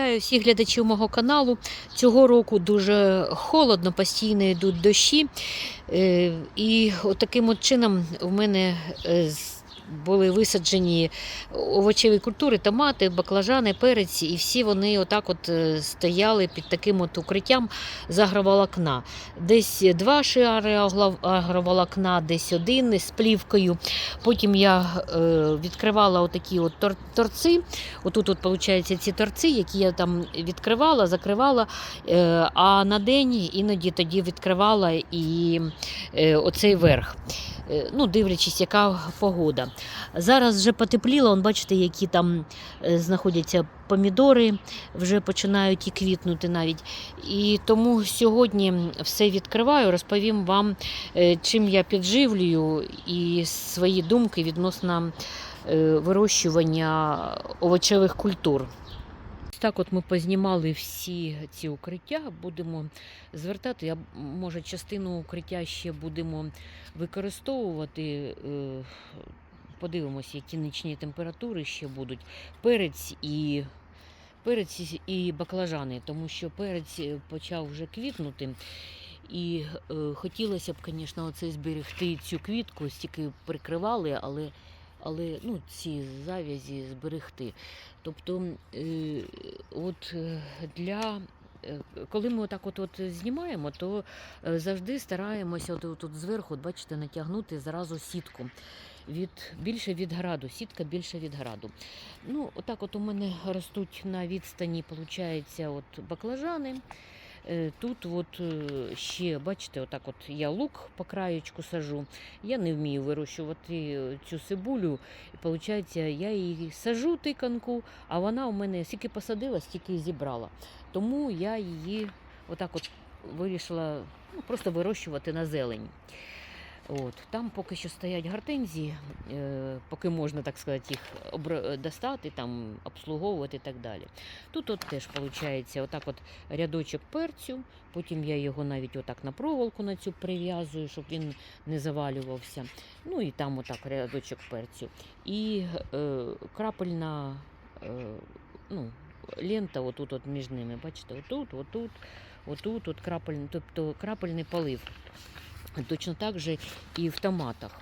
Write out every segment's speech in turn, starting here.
Вітаю всіх глядачів мого каналу. Цього року дуже холодно, постійно йдуть дощі. Е, І от таким от чином в мене е, з- були висаджені овочеві культури, томати, баклажани, перець, і всі вони отак от е, стояли під таким от укриттям з агроволокна. Десь два шари агроволокна, десь один з плівкою. Потім я е, відкривала отакі от тор- торци. Отут, от, виходить, ці торці, які я там відкривала, закривала, е, а на день іноді тоді відкривала і оцей верх. Ну, дивлячись, яка погода. Зараз вже потепліло, он, бачите, які там е, знаходяться помідори, вже починають і квітнути навіть. І тому сьогодні все відкриваю, розповім вам, е, чим я підживлюю і свої думки відносно е, вирощування овочевих культур. Так, от ми познімали всі ці укриття, будемо звертати. Я, може, частину укриття ще будемо використовувати. Подивимося, які нічні температури ще будуть. Перець і, перець і- баклажани, тому що перець е, почав вже квітнути. І е, хотілося б, звісно, оце зберегти цю квітку, стільки прикривали, але, але ну, ці завязі зберегти. Тобто, е, от е, для. е, Коли ми отак от, от знімаємо, то завжди стараємося от, от, от зверху, бачите, натягнути зразу сітку. Від, більше від граду, сітка більше від граду. Ну, отак от у мене ростуть на відстані, виходить, от баклажани. Е, Тут от е, ще, бачите, отак от я лук по краєчку сажу. Я не вмію вирощувати цю цибулю. І виходить, я її сажу тиканку, а вона у мене скільки посадила, стільки і зібрала. Тому я її отак от вирішила ну, просто вирощувати на зелень. От, там поки що стоять гортензії, е, поки можна, так сказати, їх обра- достати, там, обслуговувати і так далі. Тут от теж виходить отак от рядочок перцю, потім я його навіть отак на проволоку на цю прив'язую, щоб він не завалювався. Ну і там отак рядочок перцю. І е, крапельна е, ну, лента отут от між ними. Бачите, отут, отут, отут, от крапельний, тобто крапельний полив. Точно так же і в томатах.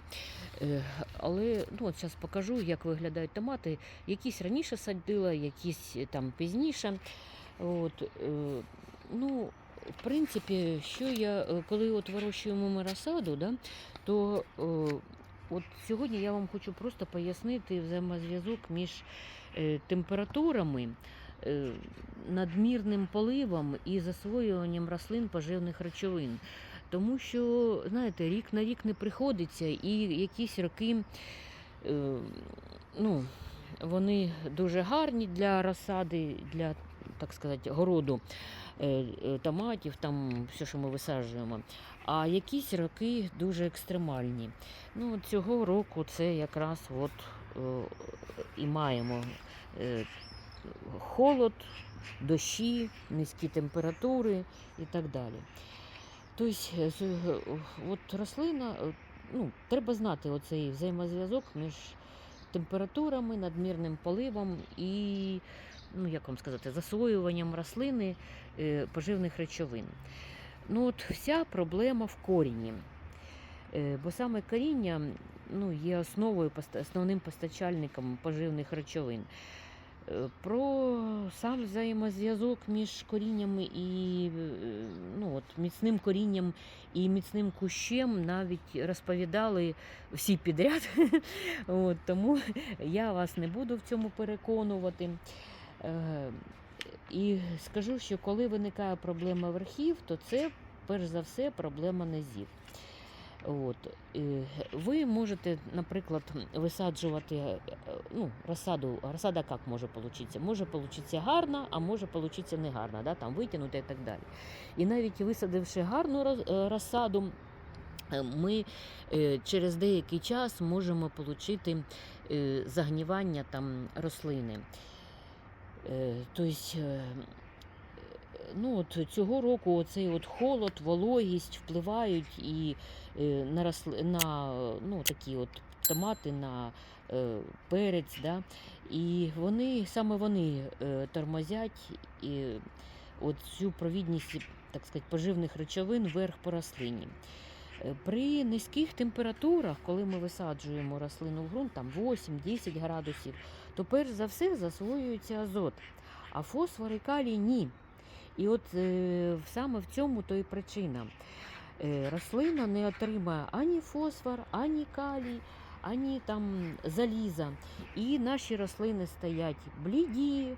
Е, Але ну, от зараз покажу, як виглядають томати. Якісь раніше садила, якісь е, там пізніше. От, е, ну, в принципі, що я, коли от вирощуємо ми розсаду, да, то от сьогодні я вам хочу просто пояснити взаємозв'язок між температурами, надмірним поливом і засвоюванням рослин поживних речовин. Тому що, знаєте, рік на рік не приходиться, і якісь роки, е, ну, вони дуже гарні для розсади, для, так сказати, городу е, е, томатів, там все, що ми висаджуємо. А якісь роки дуже екстремальні. Ну, цього року це якраз от, і маємо холод, дощі, низькі температури і так далі. Тобто, е, е, от рослина, е, ну, треба знати оцей взаємозв'язок між температурами, надмірним поливом і, ну, як вам сказати, засвоюванням рослини поживних речовин. Ну, от вся проблема в корінні. Бо саме коріння ну, є основою, основним постачальником поживних речовин. Про сам взаємозв'язок між коріннями і е, ну, от, міцним корінням і міцним кущем навіть розповідали всі підряд. От, тому я вас не буду в цьому переконувати. Е, І скажу, що коли виникає проблема верхів, то це перш за все проблема низів. От. е, Ви можете, наприклад, висаджувати е, ну, розсаду. Розсада як може получитися? Може получитися гарна, а може получитися не гарна, да? там витягнути і так далі. І навіть висадивши гарну е, розсаду, е, ми е, через деякий час можемо отримати загнівання там рослини. Е, Тобто, е, ну от цього року оцей от холод, вологість впливають і е, на, росли, на ну, такі от томати, на е, перець. Да? І вони саме вони е, тормозять і от цю провідність, так сказати, поживних речовин вверх по рослині. При низьких температурах, коли ми висаджуємо рослину в ґрунт, там 8-10 градусів, то перш за все засвоюється азот, а фосфор і калій ні. І от е, саме в цьому то і причина. Е, рослина не отримає ані фосфор, ані калій, ані там заліза. І наші рослини стоять бліді,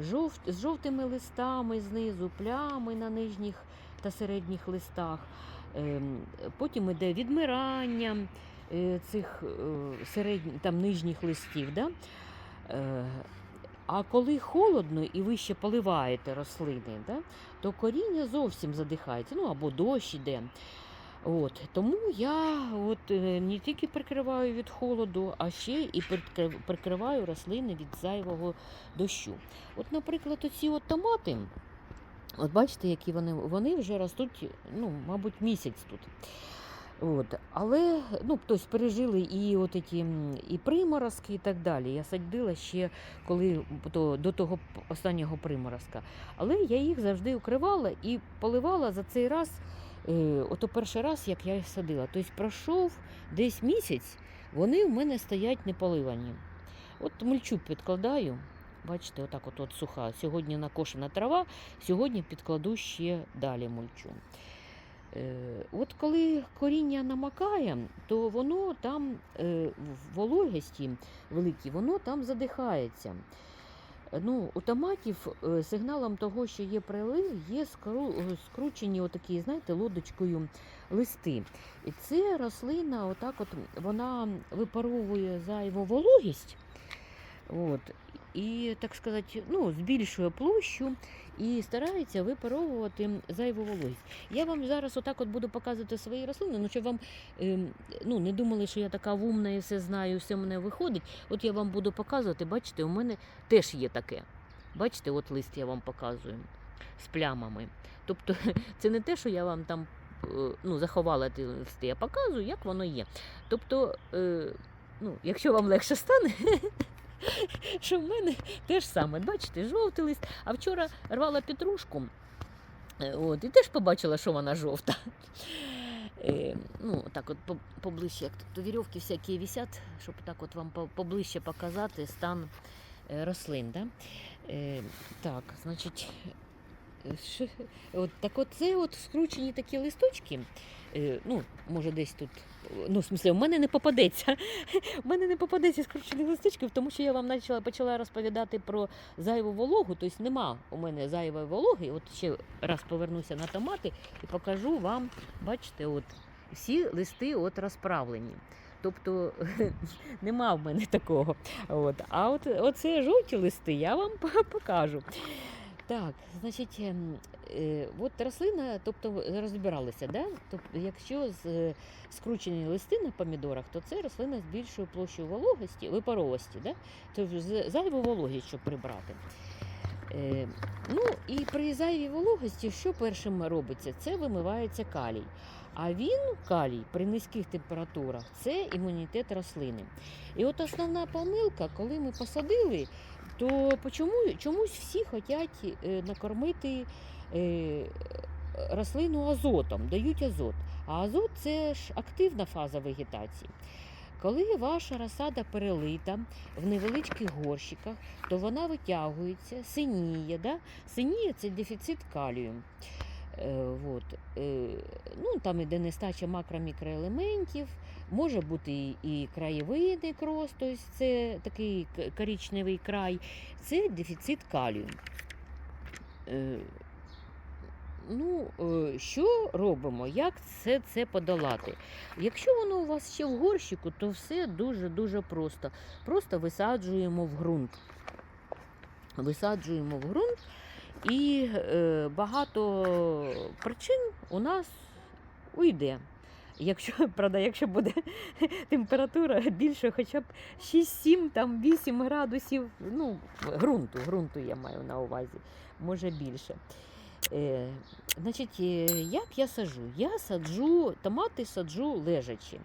жовт, з жовтими листами знизу, плями на нижніх та середніх листах. Ем, Потім іде відмирання е, цих середніх там нижніх листів. Да? А коли холодно і ви ще поливаєте рослини, да, то коріння зовсім задихається, ну або дощ іде. От, тому я от, е, не тільки прикриваю від холоду, а ще і прикриваю рослини від зайвого дощу. От, наприклад, оці от томати, от бачите, які вони, вони вже ростуть, ну, мабуть, місяць тут. От. Але ну, тобто, пережили і от ті, і приморозки, і так далі. Я садила ще коли то, до того останнього приморозка. Але я їх завжди укривала і поливала за цей раз, е, ото перший раз, як я їх садила. Тобто пройшов десь місяць, вони в мене стоять не поливані. От мульчу підкладаю. Бачите, отак от, от суха. Сьогодні накошена трава, сьогодні підкладу ще далі мульчу. Е, От коли коріння намакає, то воно там е, в вологості великій, воно там задихається. Ну, у томатів е, сигналом того, що є прилив, є скру, скручені отакі, знаєте, лодочкою листи. І це рослина, отак от, вона випаровує зайву вологість. От, і, так сказати, ну, збільшує площу і старається випаровувати зайву вологість. Я вам зараз отак от буду показувати свої рослини, ну щоб вам ем, ну, не думали, що я така вумна і все знаю, все мене виходить. От я вам буду показувати, бачите, у мене теж є таке. Бачите, от лист я вам показую з плямами. Тобто це не те, що я вам там е, ну, заховала ті листи, я показую, як воно є. Тобто, е, ну, якщо вам легше стане. Що в мене те ж саме, бачите, жовтий лист. А вчора рвала петрушку, е, от, і теж побачила, що вона жовта. Е, ну, так от поближче, як тут вірьовки всякі висять, щоб так от вам поближче показати стан е, рослин. Да? Е, так, значить, от, так от це от скручені такі листочки. Е, ну, може, десь тут, ну, в смысле, в мене не попадеться. В мене не попадеться скручених листочків, тому що я вам почала, почала розповідати про зайву вологу. Тобто нема у мене зайвої вологи. От ще раз повернуся на томати і покажу вам, бачите, от всі листи от розправлені. Тобто нема в мене такого. От. А от оце жовті листи я вам покажу. Так, значить, ем, е, от рослина, тобто розбиралися, да? тобто, якщо з, е, скручені листи на помідорах, то це рослина збільшує площу вологості, випаровості, да? тобто з- зайву вологість, щоб прибрати. Е, ну і при зайвій вологості, що першим робиться? Це вимивається калій. А він, калій, при низьких температурах, це імунітет рослини. І от основна помилка, коли ми посадили, то почому, чомусь всі хочуть е, накормити е, рослину азотом, дають азот. А азот це ж активна фаза вегетації. Коли ваша розсада перелита в невеличких горщиках, то вона витягується, синіє. Да? Синіє це дефіцит калію. Е, вот. е, ну, там іде нестача макро-мікроелементів, може бути і, краєвидний крост, тобто це такий к- коричневий край, це дефіцит калію. Е, Ну, що робимо? Як це, це подолати? Якщо воно у вас ще в горщику, то все дуже-дуже просто. Просто висаджуємо в ґрунт. Висаджуємо в ґрунт, і е, багато причин у нас уйде. Якщо, правда, якщо буде температура більше хоча б 6-7, там 8 градусів, ну, ґрунту, ґрунту я маю на увазі, може більше. Е, значить, е, як я саджу? Я саджу, томати саджу лежачи.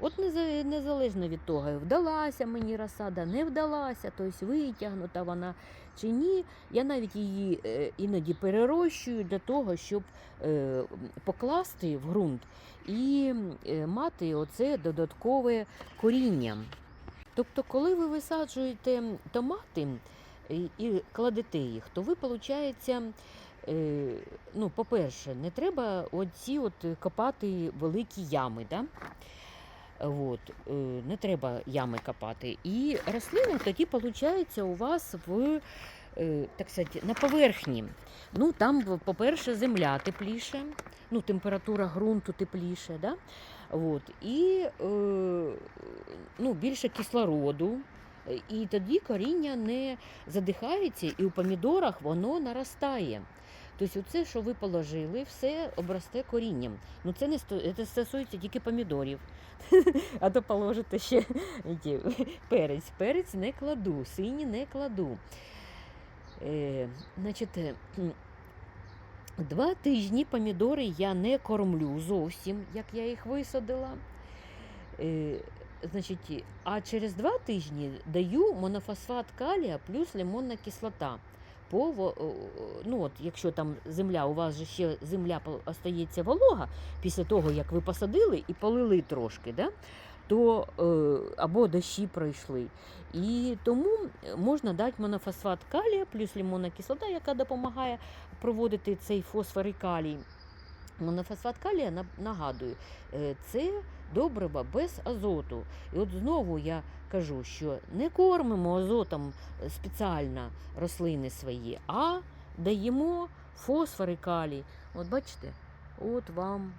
От незалежно від того, вдалася мені розсада, не вдалася, тобто витягнута вона чи ні. Я навіть її е, іноді перерощую для того, щоб е, покласти в ґрунт і е, мати оце додаткове коріння. Тобто, коли ви висаджуєте томати і, кладете їх, то ви, виходить, ну, по-перше, не треба оці от копати великі ями. Да? От, е, не треба ями копати. І рослина тоді виходить у вас в е, так сказати, на поверхні. Ну, там, по-перше, земля тепліше, ну, температура ґрунту тепліше. Да? От, і е, ну, більше кислороду. І тоді коріння не задихається, і у помідорах воно наростає. Тобто, це, що ви положили, все обросте корінням. Ну, це не сто- це стосується тільки помідорів. А то положите ще перець. Перець не кладу, сині не кладу. Е, значить, два тижні помідори я не кормлю зовсім, як я їх висадила. Е, значить, а через два тижні даю монофосфат калія плюс лимонна кислота. По, о, о, ну от, якщо там земля, у вас же ще земля остається волога після того, як ви посадили і полили трошки, да? то е, або дощі пройшли. І тому можна дати монофосфат калія плюс лимонна кислота, яка допомагає проводити цей фосфор і калій. Монофосфат калія нагадую, е, це добрива без азоту. І от знову я кажу, що не кормимо азотом е, спеціально рослини свої, а даємо фосфор і калій. От бачите, от вам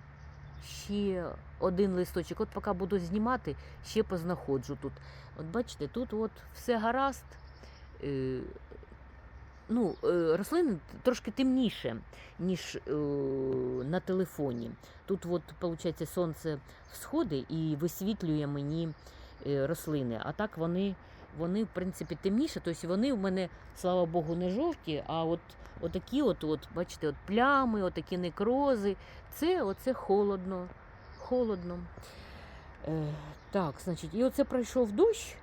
ще один листочок. От поки буду знімати, ще познаходжу тут. От бачите, тут от все гаразд. Ну, е, рослини трошки темніше, ніж е, на телефоні. Тут, от, виходить, сонце всходить і висвітлює мені е, рослини. А так вони, вони, в принципі, темніше. Тобто вони в мене, слава Богу, не жовті, а от отакі, от, от, бачите, от плями, отакі некрози. Це оце холодно. Холодно. Е, так, значить, і оце пройшов дощ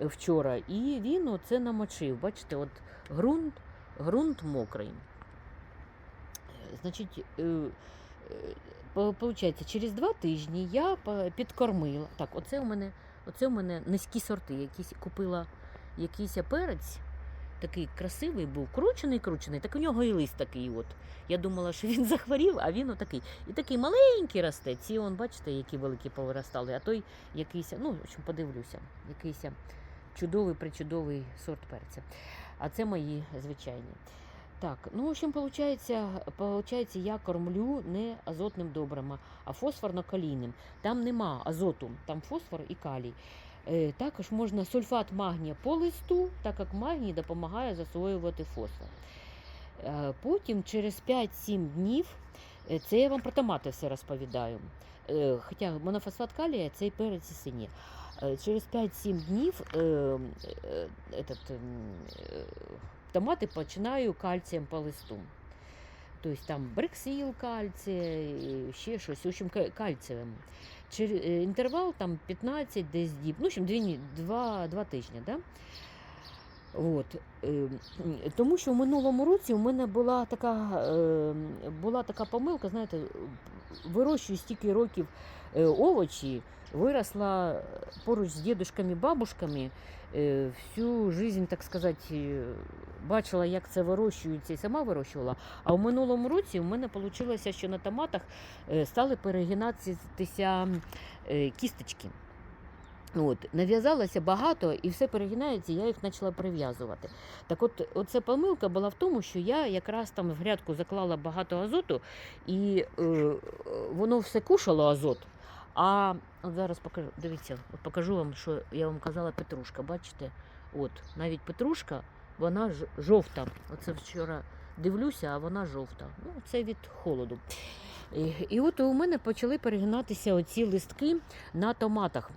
вчора, і він оце намочив. Бачите, от ґрунт, ґрунт мокрий. Значить, е, е, получається, через два тижні я підкормила. Так, оце у мене, оце у мене низькі сорти. Якісь купила якийсь перець. Такий красивий був, кручений, кручений, так у нього і лист такий. от. Я думала, що він захворів, а він отакий. І такий маленький росте. Ці, он, бачите, які великі повиростали, а той якийсь, ну, в общем, подивлюся, якийсь чудовий, причудовий сорт перця. А це мої звичайні. Так, ну, в общем, получається, получається, я кормлю не азотним добрим, а фосфорно-калійним. Там нема азоту, там фосфор і калій. Е, Також можна сульфат магнія по листу, так як магній допомагає засвоювати фосфор. Е, Потім через 5-7 днів, е, це я вам про томати все розповідаю. Хоча монофосфат калія це і перець і сині. Е, Через 5-7 днів е, е, этот, е, томати починаю кальцієм по листу. Тобто там брексіл кальція, ще щось, в общем, ка- кальцієвим. Через інтервал там 15 десь діб, ну, в общем, 2, 2, 2 тижні. Да? От. Тому що в минулому році у мене була така, була така помилка, знаєте, вирощую стільки років овочі, виросла поруч з дідушками, бабушками, е, всю жизнь, так сказати, е, бачила, як це вирощується і сама вирощувала. А в минулому році у мене вийшло, що на томатах е, стали перегинатися е, кісточки. От, нав'язалося багато і все перегинається, я їх почала прив'язувати. Так от, оця помилка була в тому, що я якраз там в грядку заклала багато азоту, і е, воно все кушало азот. А от зараз покажу, дивіться, от покажу вам, що я вам казала петрушка. Бачите? От, навіть петрушка, вона жовта. Оце вчора дивлюся, а вона жовта. Ну, це від холоду. І, і от у мене почали перегинатися оці листки на томатах.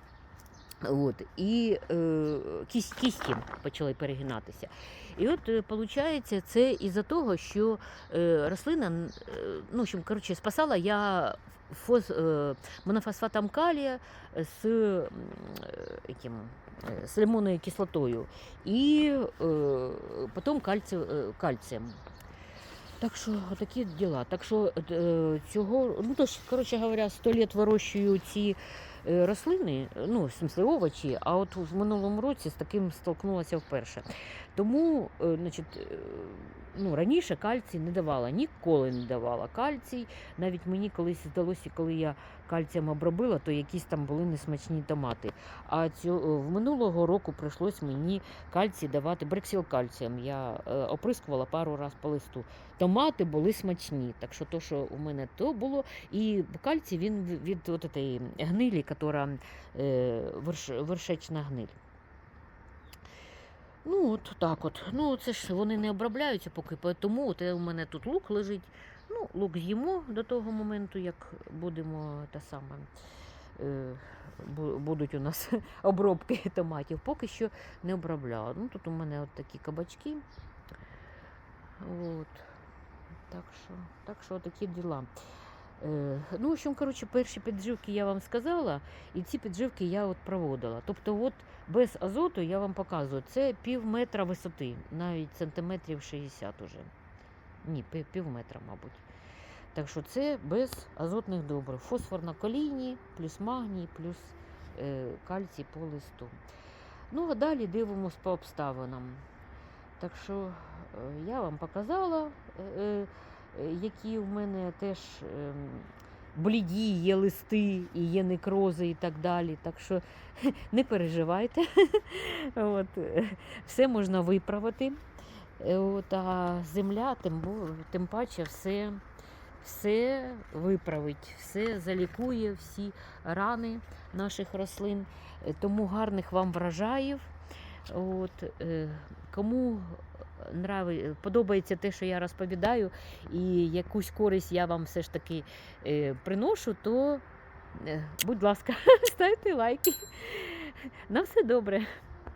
От, і е, кість, кісті почали перегинатися. І от виходить, це із-за того, що е, рослина, е, ну, общем, коротше, спасала я фос, е, монофосфатом калія з, яким, е, з лимонною кислотою і потім кальці, кальцієм. Так що такі діла. Так що цього, ну то ж, коротше говоря, сто літ вирощую ці рослини, ну, в смысле овочі, а от в минулому році з таким столкнулася вперше. Тому, значить, ну, раніше кальцій не давала, ніколи не давала кальцій. Навіть мені колись здалося, коли я кальцієм обробила, то якісь там були несмачні томати. А цю, в минулого року прийшлось мені кальцій давати брексіл кальцієм. Я е, оприскувала пару разів по листу. Томати були смачні. Так що то, що у мене то було. І кальцій він в- від от гнилі, яка е, верш, вершечна гниль. Ну, от так от. Ну, це ж вони не обробляються поки, тому от е, у мене тут лук лежить. Ну, лук з'їмо до того моменту, як будемо те саме. е, Будуть у нас обробки томатів. Поки що не обробляла. Ну, тут у мене от такі кабачки. От. Так що, так що такі діла. Е, ну, в общем, коротше, перші підживки я вам сказала, і ці підживки я от проводила. Тобто, от без азоту я вам показую, це пів метра висоти, навіть сантиметрів 60 уже. Ні, пів, метра, мабуть. Так що це без азотних добрив. Фосфор на коліні, плюс магній, плюс е, кальцій по листу. Ну, а далі дивимось по обставинам. Так що е, я вам показала, е, е, які в мене теж ем, бліді є листи, і є некрози і так далі. Так що не переживайте. От, е, все можна виправити. Е, От, а земля, тим, тим паче, все, все виправить, все залікує, всі рани наших рослин. Е, Тому гарних вам врожаїв. От, е, кому нрави, подобається те, що я розповідаю, і якусь користь я вам все ж таки е, приношу, то, е, будь ласка, ставте лайки. На все добре.